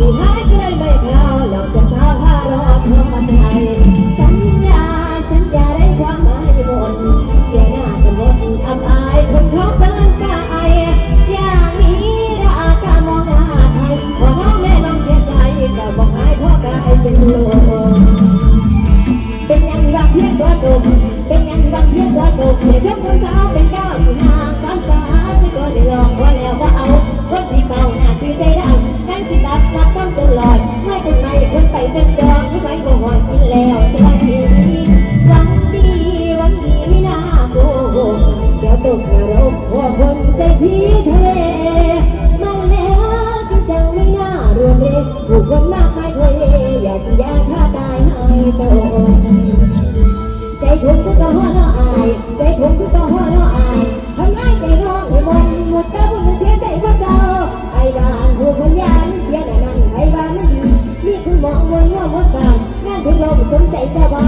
Oh. องสนใจเจ้าบ่า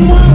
One.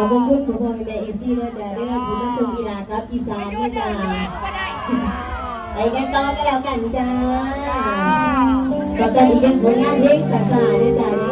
ขอบพระคุณคุณพ่อแม่เอฟซีนะจ๊ะเรื่องที่มาส่งอีหลากับอีสานนะจ๊ะไปกันต่อกันแล้วกันจ้าก็ตอนนี้เป็นผลงานเพลงสาสาด้วยจ้ะ